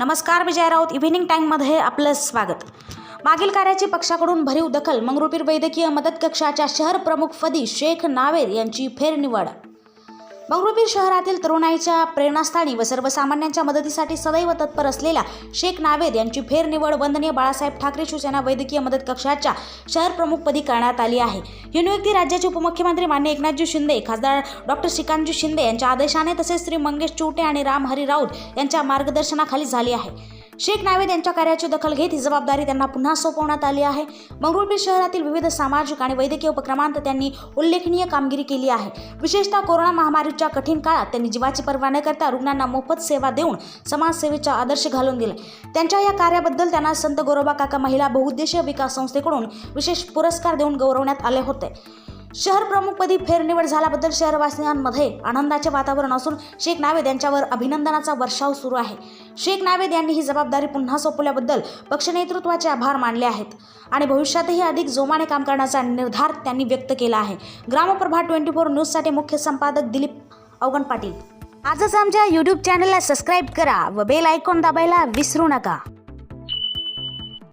नमस्कार विजय राऊत. इव्हिनिंग टाईममध्ये आपलं स्वागत. मागील कार्याची पक्षाकडून भरीव दखल मंगरुपीर वैद्यकीय मदत कक्षाच्या शहर प्रमुखपदी शेख नावेर यांची फेरनिवड. मंगरुळपीर शहरातील तरुणाईच्या प्रेरणास्थानी व सर्वसामान्यांच्या मदतीसाठी सदैव तत्पर असलेल्या शेख नावेद यांची फेरनिवड वंदनीय बाळासाहेब ठाकरे शिवसेना वैद्यकीय मदत कक्षाच्या शहर प्रमुखपदी करण्यात आली आहे. ही नियुक्ती राज्याचे उपमुख्यमंत्री मान्य एकनाथजी शिंदे खासदार डॉक्टर श्रीकांतजी शिंदे यांच्या आदेशाने तसेच श्री मंगेश चौटे आणि राम हरी राऊत यांच्या मार्गदर्शनाखाली झाली आहे. शेख नावेद यांच्या कार्याची दखल घेत ही जबाबदारी त्यांना पुन्हा सोपवण्यात आली आहे. मंगरुळपीर शहरातील विविध सामाजिक आणि वैद्यकीय उपक्रमांत त्यांनी उल्लेखनीय कामगिरी केली आहे. विशेषतः कोरोना महामारीच्या कठीण काळात त्यांनी जीवाची पर्वा न करता रुग्णांना मोफत सेवा देऊन समाजसेवेचा आदर्श घालून दिला. त्यांच्या या कार्याबद्दल त्यांना संत गोरोबा काका महिला बहुउद्देशीय विकास संस्थेकडून विशेष पुरस्कार देऊन गौरवण्यात आले होते. शहर प्रमुखपदी फेरनिवड झाल्याबद्दल शहरवासियांमध्ये आनंदाचे वातावरण असून शेख नावेद यांच्यावर अभिनंदनाचा वर्षाव सुरू आहे. शेख नावेद यांनी ही जबाबदारी पुन्हा सोपवल्याबद्दल पक्षनेतृत्वाचे आभार मानले आहेत आणि भविष्यातही अधिक जोमाने काम करण्याचा निर्धार त्यांनी व्यक्त केला आहे. ग्रामप्रभा ट्वेंटी फोर न्यूजसाठी मुख्य संपादक दिलीप अवगण पाटील. आजच आमच्या यूट्यूब चॅनलला सबस्क्राईब करा व बेल आयकॉन दाबायला विसरू नका.